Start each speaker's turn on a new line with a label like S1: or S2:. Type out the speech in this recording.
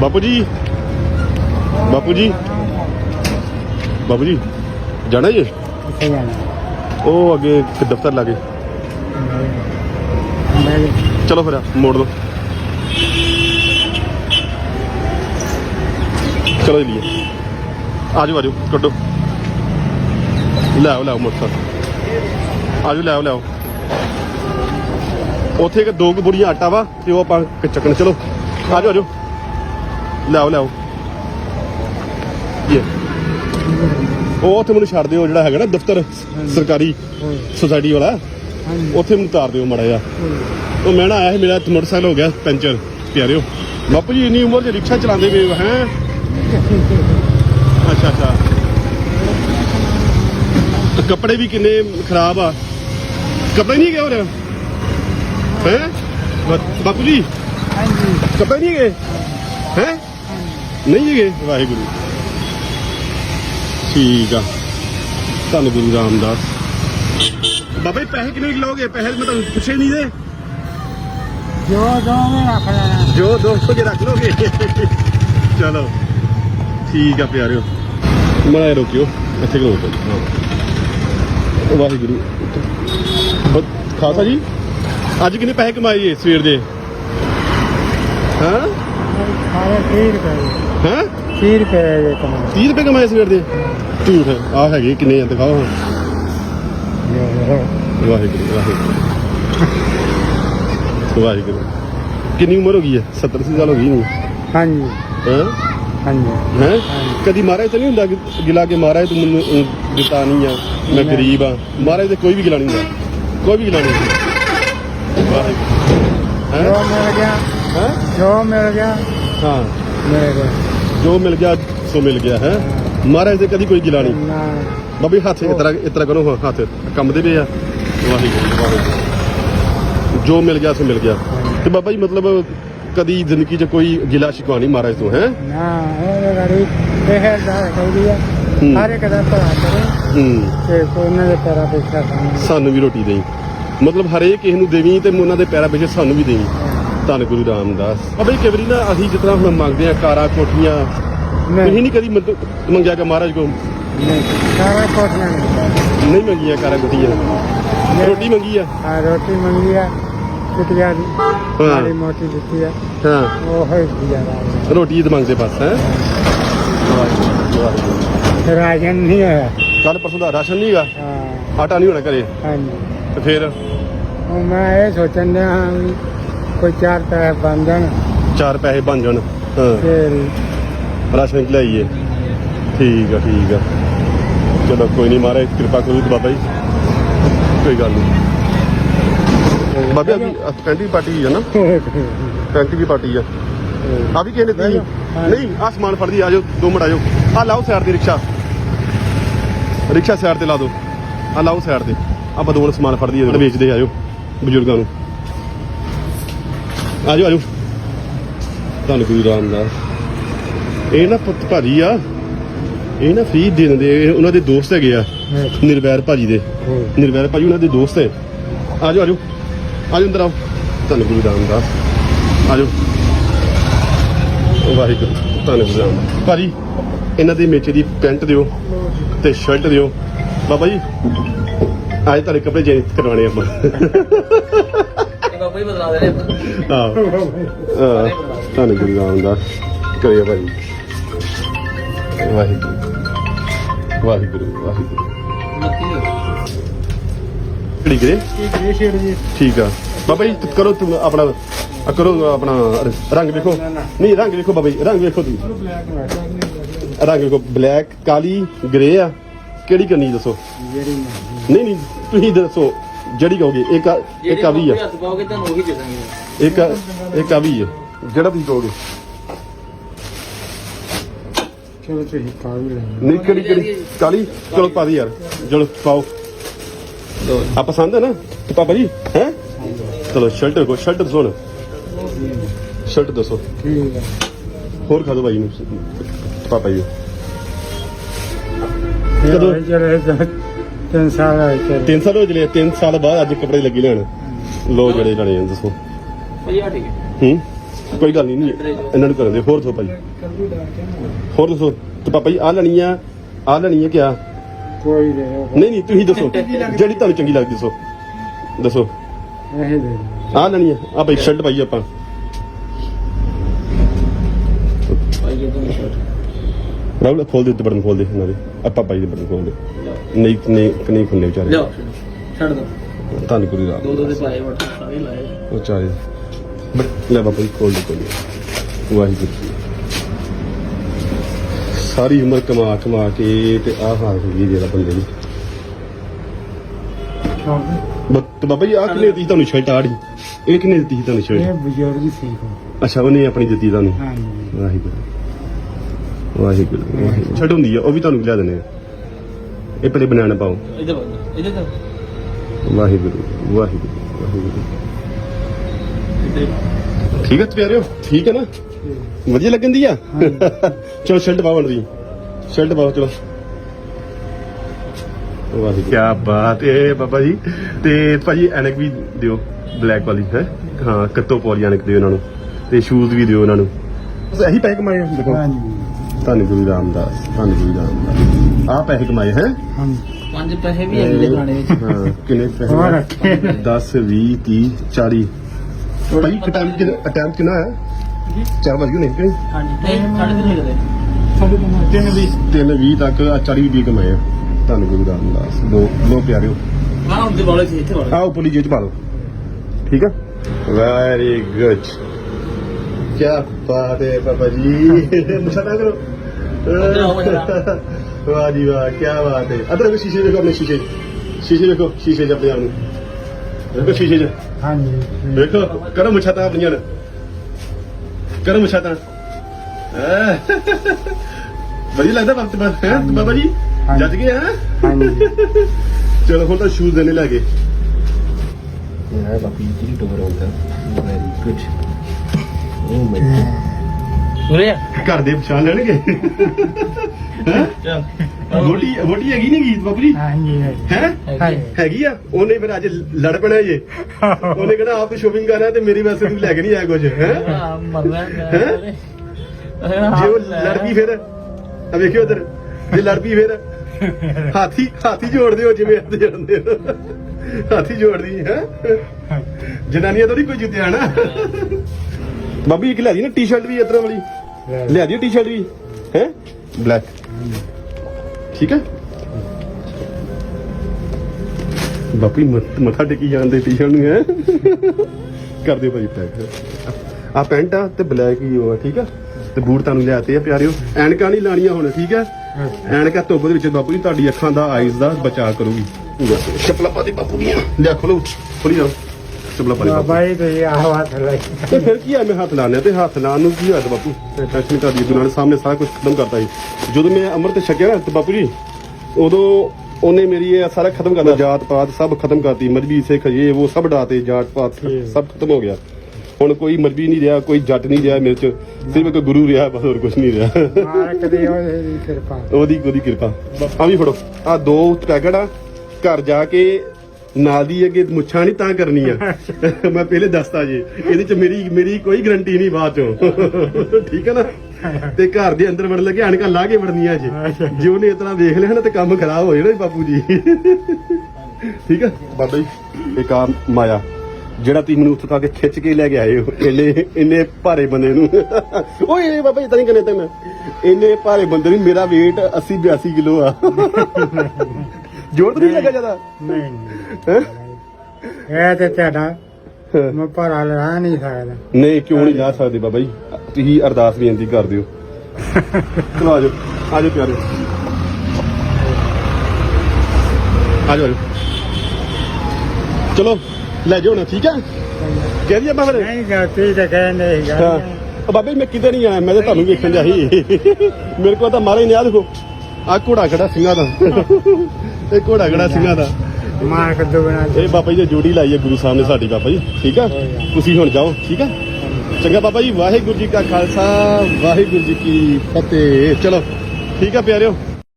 S1: ਬਾਪੂ ਜੀ। ਬਾਪੂ ਜੀ। ਬਾਪੂ ਜੀ ਜਾਣਾ ਜੀ?
S2: ਕਿੱਥੇ ਜਾਣਾ?
S1: ਉਹ ਅੱਗੇ ਇੱਕ ਦਫ਼ਤਰ ਲਾਗੇ।
S2: ਮੈਂ
S1: ਚਲੋ ਫਿਰ ਮੋੜ ਲਓ। ਚਲੋ ਜੀ ਆਜੋ ਆਜੋ ਕੱਢੋ। ਲੈ ਆਓ ਲੈ ਆਓ ਮੋਟਰਸਾਈਕਲ। ਆਜੋ ਲੈ ਆਓ ਲੈ ਆਓ। ਉੱਥੇ ਇੱਕ ਦੋ ਕੁ ਬੁੜੀਆਂ ਆਟਾ ਵਾ ਤੇ ਉਹ ਆਪਾਂ ਚੱਕਣ। ਚਲੋ ਆਜੋ ਆਜੋ। ਲੈ ਆਓ ਲੈ ਆਓ ਇਹ। ਉਹ ਉੱਥੇ ਮੈਨੂੰ ਛੱਡ ਦਿਓ ਜਿਹੜਾ ਹੈਗਾ ਨਾ ਦਫ਼ਤਰ ਸਰਕਾਰੀ ਸੁਸਾਇਟੀ ਵਾਲਾ।
S2: ਹਾਂਜੀ।
S1: ਉੱਥੇ ਮੈਨੂੰ ਉਤਾਰ ਦਿਓ ਮਾੜਾ ਜਿਹਾ। ਉਹ ਮੈਂ ਨਾ ਆਇਆ ਸੀ ਮੇਰਾ ਮੋਟਰਸਾਈਕਲ ਹੋ ਗਿਆ ਪੈਂਚਰ ਪਿਆਰਿਓ। ਬਾਪੂ ਜੀ ਇੰਨੀ ਉਮਰ 'ਚ ਰਿਕਸ਼ਾ ਚਲਾਉਂਦੇ ਪਏ ਹੈ ਅੱਛਾ ਅੱਛਾ। ਕੱਪੜੇ ਵੀ ਕਿੰਨੇ ਖਰਾਬ ਆ। ਕੱਪੜੇ ਨਹੀਂ ਗਏ ਹੋ? ਰਿਹਾ ਹੈ ਬਾਪੂ ਜੀ।
S2: ਹਾਂਜੀ।
S1: ਕੱਪੜੇ ਨਹੀਂ ਗਏ ਹੈ? ਨਹੀਂ ਗਏ ਵਾਹਿਗੁਰੂ। ਠੀਕ ਆ। ਧੰਨ ਗੁਰੂ ਰਾਮਦਾਸ। ਬਾਬਾ ਜੀ ਪੈਸੇ ਕਿੰਨੇ ਲਓਗੇ? ਪੈਸੇ ਮੈਂ ਤੁਹਾਨੂੰ ਪੁੱਛੇ ਨਹੀਂ ਦੇ
S2: ਜੋ ਦੋ ਮੈਂ ਰੱਖ ਲੈਣਾ।
S1: ਜੋ ਦੋਸਤੋ ਕੇ ਰੱਖ ਲੋਗੇ। ਚਲੋ। ਠੀਕ ਆ ਪਿਆਰਿਓ। ਮੜਾ ਰੋਕਿਓ। ਇੱਥੇ ਰੋਕੋ ਹਾਂ। ਵਾਹਿਗੁਰੂ। ਖਾਸਾ ਜੀ? ਅੱਜ ਕਿੰਨੇ ਪੈਸੇ ਕਮਾਏ ਜੀ ਸਵੇਰ ਦੇ? ਹਾਂ?
S2: 30 ਰੁਪਏ
S1: ਹਾਂ?
S2: 30 ਰੁਪਏ ਦੇ ਕਮਾ
S1: 30 ਰੁਪਏ ਕਮਾਏ ਸਵੇਰ ਦੇ ਝੂਠ ਆ ਹੈਗੇ ਕਿੰਨੇ ਆ ਦਿਖਾਓ ਹਾਂ ਵਾਹਿਗੁਰੂ ਵਾਹਿਗੁਰੂ। ਵਾਹਿਗੁਰੂ। ਕਿੰਨੀ ਉਮਰ ਹੋ ਗਈ ਹੈ? 70 ਅੱਸੀ ਸਾਲ ਹੋ ਗਈ
S2: ਹਾਂਜੀ।
S1: ਹਾਂ?
S2: ਹਾਂਜੀ।
S1: ਹੈ? ਕਦੀ ਮਹਾਰਾਜ ਤਾਂ ਨਹੀਂ ਹੁੰਦਾ ਕਿ ਗਿਲਾ ਕੇ ਮਹਾਰਾਜ ਤੂੰ ਮੈਨੂੰ ਅਹ, ਦਿੱਤਾ ਨਹੀਂ ਆ ਮੈਂ। ਗਰੀਬ ਆ। ਮਹਾਰਾਜ ਤੇ ਕੋਈ ਵੀ ਗਿਲਾ ਨਹੀਂ ਹੁੰਦਾ। ਕੋਈ ਵੀ ਗਿਲਾ ਨਹੀਂ ਹੁੰਦਾ। ਵਾਹਿਗੁਰੂ।
S2: ਜੋ ਮਿਲ ਗਿਆ
S1: ਹੈ?
S2: ਜੋ ਮਿਲ ਗਿਆ।
S1: ਹਾਂ।
S2: ਗਿਆ
S1: ਜੋ ਮਿਲ ਗਿਆ ਸੋ ਮਿਲ ਗਿਆ ਹੈ? ਮਹਾਰਾਜ ਤੇ ਕਦੀ ਕੋਈ ਗਿਲਾ ਨਹੀਂ।
S2: ਨਾ।
S1: ਬਾਬੀ ਹੱਥ ਇਸ ਤਰ੍ਹਾਂ ਇਸ ਤਰ੍ਹਾਂ ਕਰੋ ਹੱਥ ਕੰਮ ਦੇ ਪਏ ਆ। ਵਾਹਿਗੁਰੂ ਵਾਹਿਗੁਰੂ। ਜੋ ਮਿਲ ਗਿਆ ਸੋ ਮਿਲ ਗਿਆ। ਤੇ ਬਾਬਾ ਜੀ ਮਤਲਬ ਕਦੀ ਜ਼ਿੰਦਗੀ 'ਚ ਕੋਈ ਗਿਲਾ ਸ਼ਿਕਵਾ ਨਹੀਂ ਮਹਾਰਾਜ ਤੋਂ ਹੈ?
S2: ਨਾ ਉਹ ਗੜੀ ਇਹ ਦਾ ਕਹਿੰਦੀ ਆ ਇੱਕ ਦਾ ਭਲਾ ਕਰੇ ਤੇ ਉਹਨਾਂ ਦੇ ਪੈਰਾਂ ਪਿੱਛੇ
S1: ਸਾਨੂੰ ਵੀ ਰੋਟੀ ਦੇਈ। ਮਤਲਬ ਹਰੇਕ ਕਿਸੇ ਨੂੰ ਦੇਵੀਂ ਤੇ ਉਹਨਾਂ ਦੇ ਪੈਰਾਂ ਪਿੱਛੇ ਸਾਨੂੰ ਵੀ ਦੇਈ ਧੰਨ ਗੁਰੂ ਰਾਮਦਾਸ। ਬਾਬਾ ਜੀ ਕਈ ਵਾਰੀ ਨਾ ਅਸੀਂ ਜਿਸ ਤਰ੍ਹਾਂ ਹੁਣ ਮੰਗਦੇ ਆ ਕਾਰਾਂ ਕੋਠੀਆਂ ਤੁਸੀਂ
S2: ਨਹੀਂ।
S1: ਨਹੀਂ ਕਦੀ ਮੰਗ- ਮੰਗਿਆ ਕਿ ਮਹਾਰਾਜ ਕੋ
S2: ਨਹੀਂ। ਸਾਰਾ ਕੁਝ ਨਹੀਂ
S1: ਨਹੀਂ ਮੰਗੀਆਂ ਕਾਰਾਂ ਕੋਠੀਆਂ। ਰੋਟੀ ਮੰਗੀ ਆ?
S2: ਆ ਰੋਟੀ ਮੰਗੀ ਆ। ਕੁਟਿਆ ਦੀ ਮਾੜੀ ਮੋਟੀ ਦਿੱਤੀ ਆ।
S1: ਹਾਂ।
S2: ਉਹ ਹੈ ਗੁਜ਼ਾਰਾ
S1: ਰੋਟੀ ਤੇ ਮੰਗਦੇ ਬਸ ਹੈ?
S2: ਰਾਜਨ ਨਹੀਂ ਹੋਇਆ।
S1: ਕੱਲ ਪਰਸੋਂ ਦਾ ਰਾਸ਼ਨ ਨਹੀਂ ਹੈਗਾ
S2: ਹਾਂ।
S1: ਆਟਾ ਨਹੀਂ ਹੋਣਾ ਘਰੇ?
S2: ਹਾਂਜੀ।
S1: ਤੇ ਫਿਰ?
S2: ਉਹ ਮੈਂ ਇਹ ਸੋਚਣ ਡਿਆ ਹਾਂ ਵੀ ਕੋਈ ਚਾਰ ਪੈਸੇ ਬਣ ਜਾਣ।
S1: ਚਾਰ ਪੈਸੇ ਬਣ ਜਾਣ ਹਾਂ।
S2: ਫਿਰ
S1: ਰਾਸ਼ਨ ਕਿ ਲਾਈਏ ਠੀਕ ਆ ਠੀਕ ਆ। ਚਲੋ ਕੋਈ ਨਹੀਂ ਮਹਾਰਾਜ ਕਿਰਪਾ ਕਰੂ ਤੇ ਬਾਬਾ ਜੀ। ਕੋਈ ਗੱਲ ਨਹੀਂ ਬਾਬਾ ਜੀ ਪੈਂਤੀ ਪਾਰਟੀ ਆ ਨਾ? ਪੈਂਤੀ ਵੀ ਪਾਰਟੀ ਆ। ਆ ਵੀ ਕਿਸੇ ਨੇ ਦਿੱਤੀ
S2: ਹਾਂ।
S1: ਨਹੀਂ ਆ ਸਮਾਨ ਫੜਦੀ ਆ ਜਾਓ ਦੋ ਮਿੰਟ ਆ ਜਾਓ। ਆ ਲਾਓ ਸਾਈਡ ਤੇ ਰਿਕਸ਼ਾ। ਰਿਕਸ਼ਾ ਸਾਈਡ ਤੇ ਲਾ ਦਿਓ। ਆ ਲਾਓ ਸਾਈਡ ਤੇ। ਆਪਾਂ ਦੋ ਮਿੰਟ ਸਮਾਨ ਫੜਦੀ ਆ ਵੇਚਦੇ ਆ ਜਾਓ ਬਜ਼ੁਰਗਾਂ ਨੂੰ। ਆ ਜਾਓ ਆ ਜਾਓ ਧੰਨ ਗੁਰੂ ਰਾਮਦਾਸ। ਇਹ ਨਾ ਪੁੱਤ ਭਾਜੀ ਆ। ਇਹ ਨਾ ਫ੍ਰੀ ਦੇ ਦਿੰਦੇ ਇਹ ਉਹਨਾਂ ਦੇ ਦੋਸਤ ਹੈਗੇ ਆ। ਨਿਰਵੈਰ ਭਾਜੀ ਦੇ। ਨਿਰਵੈਰ ਭਾਜੀ ਉਹਨਾਂ ਦੇ ਦੋਸਤ ਹੈ। ਆ ਜਾਓ ਆ ਜਾਓ ਆ ਜਾਓ ਅੰਦਰ ਆਓ। ਧੰਨ ਗੁਰੂ ਰਾਮਦਾਸ। ਆ ਜਾਓ ਵਾਹਿਗੁਰੂ ਧੰਨ ਗੁਰੂ ਰਾਮਦਾਸ ਭਾਜੀ ਇਹਨਾਂ ਦੇ ਮੇਚੇ ਦੀ ਪੈਂਟ ਦਿਓ ਤੇ ਸ਼ਰਟ ਦਿਓ। ਬਾਬਾ ਜੀ ਅੱਜ ਤੁਹਾਡੇ ਕੱਪੜੇ ਚੇਂਜ ਕਰਵਾਣੇ ਆਪਾਂ।
S3: ਇਹ ਬਾਬਾ ਹੀ ਬਦਲਾ ਦੇ ਰਹੇ
S1: ਆਹ। ਧੰਨ ਗੁਰੂ ਰਾਮਦਾਸ। ਕਰਿਓ ਭਾਜੀ ਵਾਹਿਗੁਰੂ। ਵਾਹਿਗੁਰੂ ਵਾਹਿਗੁਰੂ। ਕਿਹੜੀ ਕਰੇ
S2: ਇਹ ਛੇੜ ਜੀ।
S1: ਠੀਕ ਆ। ਬਾਬਾ ਜੀ ਤੁ- ਕਰੋ ਤੁਮ ਆਪਣਾ ਆ ਕਰੋ ਆਪਣਾ ਰ- ਰੰਗ ਵੇਖੋ। ਨਹੀਂ ਰੰਗ ਵੇਖੋ ਬਾਬਾ ਜੀ ਰੰਗ ਵੇਖੋ ਤੁਸੀਂ। ਰੰਗ ਵੇਖੋ ਬਲੈਕ ਕਾਲੀ ਗ੍ਰੇ ਆ। ਕਿਹੜੀ ਕਰਨੀ ਦੱਸੋ?
S2: ਜਿਹੜੀ
S1: ਨਹੀਂ ਨਹੀਂ ਤੁਸੀਂ ਦੱਸੋ। ਜਿਹੜੀ ਕਹੋਗੇ ਇੱਕ ਇੱਕ ਆ ਵੀ ਆ।
S3: ਹੱਥ ਪਾਓਗੇ ਤੁਹਾਨੂੰ ਉਹੀ ਦੇ ਦਾਂਗੇ
S1: ਇੱਕ ਇੱਕ ਆ ਵੀ ਹੈ ਜਿਹੜਾ ਤੁਸੀਂ ਕਹੋਗੇ।
S2: ਚਲੋ ਤੁਸੀਂ ਕਾਲ ਲੈ
S1: ਨਹੀਂ ਕਿਹੜੀ ਕਿਹੜੀ? ਕਾਲੀ ਚਲੋ ਪਾ ਦੀ ਯਾਰ। ਚਲੋ ਪਾਓ। ਆ ਪਸੰਦ ਹੈ ਨਾ? ਤੇ ਪਾਪਾ ਜੀ ਹੈ? ਚਲੋ ਸ਼ਰਟ ਕੋ ਸ਼ਰਟ ਦੱਸੋ ਨਾ। ਸ਼ਰਟ ਦੱਸੋ।
S2: ਠੀਕ ਹੈ
S1: ਹੋਰ ਖਾ ਦਿਓ ਭਾਈ ਨੂੰ। ਪਾਪਾ ਜੀ ਕਦੋਂ?
S2: ਕਦੋਂ ਚਲੇ ਤਿੰਨ ਸਾਲ ਹੋਏ ਚਲੇ।
S1: ਤਿੰਨ ਸਾਲ ਹੋ ਜਲੇ ਤਿੰਨ ਸਾਲ ਬਾਅਦ ਅੱਜ ਕੱਪੜੇ ਲੱਗੀ ਲੈਣ। ਲੋ ਜਿਹੜੇ ਲੈਣੇ ਆ ਦੱਸੋ।
S3: ਭਾਈ ਆ ਠੀਕ ਹੈ।
S1: ਹੂੰ? ਕੋਈ ਗੱਲ ਨਹੀਂ ਨਹੀਂ ਇਹਨਾਂ ਨੂੰ ਕਰਨ ਦੇ ਹੋਰ ਦੱਸੋ ਭਾਈ। ਹੋਰ ਦੱਸੋ ਤੇ ਪਾਪਾ ਜੀ ਆ ਲੈਣੀ ਆ ਆ ਲੈਣੀ ਆ ਕਿਆ?
S2: ਕੋਈ ਦੇ ਦਿਓ,
S1: ਨਹੀਂ ਨਹੀਂ ਤੁਸੀਂ ਦੱਸੋ ਜਿਹੜੀ ਤੁਹਾਨੂੰ ਚੰਗੀ ਲੱਗਦੀ ਦੱਸੋ। ਦੱਸੋ।
S2: ਇਹ ਦੇ ਦਿਓ।
S1: ਆ ਲੈਣੀ ਆ ਆ ਭਾਈ ਸ਼ਰਟ ਪਾਈ ਆਪਾਂ
S3: ਪਾਈਏ ਤੋਂ ਸ਼ਰਟ
S1: ਰਾਹੁਲ ਖੋਲ ਦੇ ਉੱਤੇ ਬਟਨ ਖੋਲ ਦੇ ਇਹਨਾਂ ਦੇ। ਆਪਾਂ ਪਾਈ ਦੇ ਬਟਨ ਖੋਲ ਦੇ ਨਹੀਂ ਨਹੀਂ ਨਹੀਂ ਖੁੱਲੇ ਵਿਚਾਰੇ।
S3: ਲਿਓ ਛੱਡ ਦੋ।
S1: ਤੁਹਾਨੂੰ ਕੋਈ ਰਾਮ।
S3: ਦੋ ਦੋ ਦੇ ਪਾਏ ਵਟ ਸਾਰੇ ਲਾਏ।
S1: ਉਹ ਚਾਰੇ ਬਟ ਲੈ ਬਾਬਾ ਜੀ ਖੋਲ ਦੇ ਦੇ ਵਾਹਿਗੁਰੂ ਜੀ। ਸਾਰੀ ਉਮਰ ਕਮਾ ਕਮਾ ਕੇ ਤੇ ਆਹ ਹਾਲ ਹੋ ਗਈ ਜਿਹੜਾ ਬੰਦੇ ਦੀ। ਬ- ਤੇ ਬਾਬਾ ਜੀ ਆ ਕਿੰਨੇ ਦਿੱਤੀ ਤੁਹਾਨੂੰ ਸ਼ਰਟ ਆੜੀ ਇਹ ਕਿੰਨੇ ਦਿੱਤੀ ਤੁਹਾਨੂੰ
S2: ਇਹ
S1: ਸ਼ਰਟ
S2: ਬਜ਼ੁਰਗ ਸੀ।
S1: ਅੱਛਾ ਉਹਨੇ ਆਪਣੀ ਦਿੱਤੀ ਤੁਹਾਨੂੰ।
S2: ਹਾਂਜੀ।
S1: ਵਾਹਿਗੁਰੂ। ਵਾਹਿਗੁਰੂ ਵਾਹਿਗੁਰੂ। ਛੱਡ ਹੁੰਦੀ ਆ ਉਹ ਵੀ ਤੁਹਾਨੂੰ ਲਿਆ ਦਿੰਦੇ ਆ। ਇਹ ਪਹਿਲੇ ਬਨਾਨਾ ਪਾਓ।
S3: ਤਾਂ
S1: ਵਾਹਿਗੁਰੂ ਵਾਹਿਗੁਰੂ ਵਾਹਿਗੁਰੂ। ਠੀਕ ਹੈ। ਤੇ ਪਿਆਰਿਓ ਠੀਕ ਹੈ ਨਾ? ਵਧੀਆ ਲੱਗਣ ਦੀ ਆ? ਚਲੋ ਸ਼ਰਟ ਪਾਓ ਅੰਦਰ ਦੀ ਸ਼ਰਟ ਪਾਓ ਚਲੋ। ਵਾਹਿਗੁਰੂ। ਕੀ ਬਾਤ ਹੈ ਬਾਬਾ ਜੀ। ਤੇ ਭਾਜੀ ਐਨਕ ਵੀ ਦਿਓ ਬਲੈਕ ਵਾਲੀ ਹੈ? ਹਾਂ ਕੱਤੋ ਪੌਲੀ ਐਨਕ ਦਿਓ ਇਹਨਾਂ ਨੂੰ। ਤੇ ਸ਼ੂਜ਼ ਵੀ ਦਿਓ ਇਹਨਾਂ ਨੂੰ। ਬਸ ਇਹੀ ਪੈਸੇ ਕਮਾਏ ਆ, ਦੇਖੋ।
S2: ਹਾਂਜੀ।
S1: ਧੰਨ ਗੁਰੂ ਰਾਮਦਾਸ ਧੰਨ ਗੁਰੂ ਰਾਮਦਾਸ। ਆਹ ਪੈਸੇ ਕਮਾਏ ਹੈ?
S3: ਪੰਜ ਪੈਸੇ ਵੀ ਅਗਲੇ ਖਾਣੇ ਵਿੱਚ।
S1: ਹਾਂ ਕਿੰਨੇ
S2: ਹੋਰ
S1: ਪੈਸੇ
S2: ਰੱਖੇ
S1: 10 20 30 40 ਭਾਈ ਟਾਈਮ ਕਿੰਨਾ ਟਾਈਮ ਕਿੰਨਾ ਹੈ? 4 ਵਜੇ ਨਹੀਂ ਕਿ?
S3: ਹਾਂਜੀ ਸਾਡੇ ਨਹੀਂ ਕਦੇ
S2: ਸਾਡੇ ਕੋਲ ਤਿੰਨ ਵੀ
S1: 3 20 ਤੱਕ ਆਹ 40 ਵੀ ਕਮਾਏ ਆ। ਧੰਨ ਗੁਰੂ ਰਾਮਦਾਸ। ਦੋ ਦੋ ਪਿਆਰਿਓ।
S3: ਹਾਂ ਉਹਦੇ ਵਾਲੇ ਸੀ ਇੱਥੇ ਵਾਲੇ।
S1: ਆਓ ਪੁਲੀ ਜੇਬ ਚ ਪਾ ਲਓ। ਠੀਕ ਆ? ਵੈਰੀ ਗੁੱਡ ਕੀ ਬਾਤ ਹੈ ਪਾਪਾ ਜੀ। ਮੁਸ਼ਾਦਾ ਕਰੋ। ਵਾਹ ਜੀ ਵਾਹ ਕੀ ਬਾਤ ਹੈ। ਅਦਰ ਵੀ ਸ਼ੀਸ਼ੇ ਦੇਖੋ ਆਪਣੇ ਸ਼ੀਸ਼ੇ। ਸ਼ੀਸ਼ੇ ਦੇਖੋ ਸ਼ੀਸ਼ੇ ਆਪਣੇ ਆਪ ਨੂੰ। ਦੇਖੋ ਸ਼ੀਸ਼ੇ 'ਚ।
S2: ਹਾਂਜੀ।
S1: ਦੇਖੋ ਕਰੋ ਮੁਛਾਤਾ ਆਪਣੀਆਂ ਨੂੰ। ਕਰੋ ਮੁਛਾਤਾ ਵਧੀਆ ਲੱਗਦਾ ਬਾਬਾ ਬਾਬਾ ਹੈ ਬਾਬਾ ਜੀ। ਜੱਜ ਗਏ ਹੈ?
S2: ਹਾਂਜੀ।
S1: ਚਲੋ ਹੁਣ ਤਾਂ ਸ਼ੂਜ਼ ਦੇਣੇ ਲੱਗੇ। ਯਾਰ ਬਾਪੀ ਜੀ ਟੋਰ ਆਉਂਦਾ ਵੈਰੀ ਗੁੱਡ ਓ ਮਾਈ
S3: ਉਰੇ ਆ।
S1: ਘਰ ਦੇ ਪਛਾਣ ਲੈਣਗੇ? ਹੈਂ?
S3: ਚੱਲ।
S1: ਵੋਟੀ ਵੋਟੀ ਹੈਗੀ ਨਹੀਂ ਗੀਤ ਬਾਪੂ ਜੀ?
S2: ਹਾਂਜੀ
S1: ਹੈ?
S2: ਹਾਂਜੀ
S1: ਹੈਗੀ ਆ? ਉਹਨੇ ਫਿਰ ਅੱਜ ਲੜ ਪੈਣਾ ਜੇ। ਉਹਨੇ ਕਹਿੰਦਾ ਆਪ ਸ਼ੋਪਿੰਗ ਕਰਨਾ ਤੇ ਮੇਰੀ ਵਾਸਤੇ ਤੂੰ ਲੈ ਕੇ ਨਹੀਂ ਆਇਆ ਕੁਝ ਹੈ?
S3: ਹਾਂ ਮਰਨਾ
S1: ਹੈਂ? ਜੇ ਉਹ ਲੜ ਪਈ ਫਿਰ? ਆ ਵੇਖਿਓ ਉਧਰ ਜੇ ਲੜ ਪਈ ਫਿਰ? ਹਾਥੀ ਹਾਥੀ ਜੋੜਦੇ ਹੋ ਜਿਵੇਂ ਹੱਥ ਜੋੜਦੇ ਹੋ। ਹਾਥੀ ਜੋੜਦੀ ਹੈ? ਜਨਾਨੀਆਂ ਤੋਂ ਨਹੀਂ ਕੋਈ ਜਿੱਤਿਆ ਨਾ ਬਾਬੀ ਇੱਕ ਲੈ ਦੀ ਨਾ ਟੀ-ਸ਼ਰਟ ਵੀ ਇਤਰਾ ਵਾਲੀ। ਲੈ ਦੀ ਟੀ-ਸ਼ਰਟ ਵੀ ਹੈ? ਬਲੈਕ। ਠੀਕ ਹੈ ਬਾਪੀ ਮੱਥ- ਟੇਕੀ ਜਾਂਦੇ ਟੀ-ਸ਼ਰਟ ਨੂੰ ਹੈ? ਕਰ ਦਿਓ ਭਾਜੀ ਪੈਕ। ਆ ਪੈਂਟ ਆ ਤੇ ਬਲੈਕ ਹੀ ਉਹ ਆ ਠੀਕ ਆ? ਤੇ ਬੂਟ ਤੁਹਾਨੂੰ ਲਿਆਤੇ ਆ ਪਿਆਰਿਓ। ਐਨਕਾਂ ਨਹੀਂ ਲਾਣੀਆਂ ਹੁਣ ਠੀਕ ਆ? ਐਨਕਾਂ ਧੁੱਪ ਦੇ ਵਿੱਚ ਬਾਪੂ ਜੀ ਤੁਹਾਡੀ ਅੱਖਾਂ ਦਾ ਆਈਜ਼ ਦਾ ਬਚਾਅ ਕਰੂਗੀ। ਚੱਪਲਾਂ ਪਾ ਦੇ ਬਾਪੂ ਦੀਆਂ। ਲਿਆ ਖੋਲੋ ਖੋਲੀ ਜਾਓ।
S2: ਬਾਬਾ ਜੀ ਤੁਸੀਂ ਆਵਾਜ਼ ਲਈ
S1: ਤੇ ਫਿਰ ਕੀ ਮੈਂ ਹੱਥ ਲਾਣਿਆ ਤੇ ਹੱਥ ਲਾਣ ਨੂੰ ਕੀ ਤੇ ਬਾਪੂ? ਟੈਨਸ਼ਨ ਕਰਦੀ ਸਾਹਿਬ ਨੇ ਸਾਰਾ ਕੁਝ ਖਤਮ ਕਰਤਾ ਸੀ। ਜਦੋਂ ਮੈਂ ਅੰਮ੍ਰਿਤ ਛਕਿਆ ਨਾ ਤੇ ਬਾਪੂ ਜੀ ਉਦੋਂ ਉਹਨੇ ਮੇਰੀ ਇਹ ਸਾਰਾ ਖਤਮ ਕਰਨਾ ਜਾਤ ਪਾਤ ਸਭ ਖਤਮ ਕਰਤੀ। ਮਜਬੀ ਸਿੱਖ ਇਹ ਉਹ ਸਭ ਡਾਤੇ ਜਾਤ ਪਾਤ। ਸਭ ਖਤਮ ਹੋ ਗਿਆ। ਹੁਣ ਕੋਈ ਮਜਬੀ ਨਹੀਂ ਰਿਹਾ ਕੋਈ ਜੱਟ ਨਹੀਂ ਰਿਹਾ ਮੇਰੇ ਚ। ਸਿਰਫ ਇੱਕ ਗੁਰੂ ਰਿਹਾ ਬਸ ਹੋਰ ਕੁਝ ਨਹੀਂ ਰਿਹਾ।
S2: ਮਾਰਕ ਦੀ ਉਹਦੀ ਕਿਰਪਾ।
S1: ਉਹਦੀ ਉਹਦੀ ਕਿਰਪਾ। ਆ ਵੀ ਫੜੋ। ਆ ਦੋ ਪੈਕਟ ਆ। ਘਰ ਜਾ ਕੇ ਨਾਲ ਦੀ ਅੱਗੇ ਮੁੱਛਾਂ ਨਹੀਂ ਤਾਂ ਕਰਨੀ ਆ ਮੈਂ ਪਹਿਲੇ ਦੱਸਤਾ ਜੀ। ਇਹਦੇ ਚ ਮੇਰੀ ਮੇਰੀ ਕੋਈ ਗਰੰਟੀ ਨਹੀਂ ਬਾਅਦ ਚੋਂ। ਠੀਕ ਹੈ ਨਾ? ਤੇ ਘਰ ਦੇ ਅੰਦਰ ਵੜਨ ਲੱਗੇ ਅਣਕਾਂ ਲਾ ਕੇ ਵੜਨੀਆਂ ਜੀ। ਜੇ ਉਹਨੇ ਇਤਨਾ ਵੇਖ ਲਿਆ ਨਾ ਤੇ ਕੰਮ ਖਰਾਬ ਹੋ ਜਾਣਾ ਬਾਪੂ ਜੀ। ਠੀਕ ਹੈ ਬਾਬਾ ਜੀ ਇੱਕ ਆ ਮਾਇਆ ਜਿਹੜਾ ਤੁਸੀਂ ਮੈਨੂੰ ਉੱਥੋਂ ਤੱਕ ਖਿੱਚ ਕੇ ਲੈ ਕੇ ਆਏ ਹੋ ਇੰਨੇ ਇੰਨੇ ਭਾਰੇ ਬੰਦੇ ਨੂੰ। ਓਏ ਬਾਬਾ ਜੀ ਤਾਂ ਨਹੀਂ ਕਰਨੇ ਤੈਨੂੰ ਇੰਨੇ ਭਾਰੇ ਬੰਦੇ ਨੂੰ ਮੇਰਾ weight 80 82 ਕਿਲੋ ਆ। ਜੋਰ ਤਾਂ ਨਹੀਂ ਲੱਗਾ ਜ਼ਿਆਦਾ?
S2: ਨਹੀਂ ਨਹੀਂ।
S1: ਹੈਂ?
S2: ਇਹ ਤੇ ਤੁਹਾਡਾ ਮੈਂ ਭਰਾ ਲਾ ਨਹੀਂ ਸਕਦਾ।
S1: ਨਹੀਂ ਕਿਉਂ ਨਹੀਂ ਜਾ ਸਕਦੇ ਬਾਬਾ ਜੀ? ਤੁਸੀਂ ਅਰਦਾਸ ਬੇਨਤੀ ਕਰ ਦਿਓ। ਚਲੋ ਆਜੋ ਆਜੋ ਪਿਆਰੇ। ਆਜੋ ਆਜੋ ਚਲੋ ਲੈ ਜਾਓ ਨਾ ਠੀਕ ਹੈ ਕਹਿ ਦਈਏ ਬਾਬਾ
S2: ਨਹੀਂ ਗਲਤੀ ਤਾਂ ਕਹਿੰਦੇ ਹੀ।
S1: ਹਾਂ
S2: ਗੱਲ
S1: ਉਹ ਬਾਬੇ ਮੈਂ ਕਿਤੇ ਨਹੀਂ ਆਇਆ ਮੈਂ ਤਾਂ ਤੁਹਾਨੂੰ ਵੇਖਣ ਜਾ ਸੀ ਮੇਰੇ ਕੋਲ ਤਾਂ ਮਾਰੇ ਨਿਆ ਦੇਖੋ ਆ ਘੋੜਾ ਖੜਾ ਸਿੰਘਾਂ ਦਾ। ਇਹ ਘੋੜਾ ਖੜਾ ਸਿੰਘਾਂ ਦਾ?
S2: ਮਾਰਕ ਦੁਗਣਾ
S1: ਇਹ ਬਾਬਾ ਜੀ ਦੀ ਜੋੜੀ ਲਾਈ ਹੈ ਗੁਰੂ ਸਾਹਿਬ ਨੇ ਸਾਡੀ ਬਾਬਾ ਜੀ ਠੀਕ ਆ? ਤੁਸੀਂ ਹੁਣ ਜਾਓ ਠੀਕ ਆ? ਚੰਗਾ ਬਾਬਾ ਜੀ ਵਾਹਿਗੁਰੂ ਜੀ ਕਾ ਖਾਲਸਾ ਵਾਹਿਗੁਰੂ ਜੀ ਕੀ ਫਤਿਹ। ਚਲੋ ਠੀਕ ਆ ਪਿਆਰਿਓ।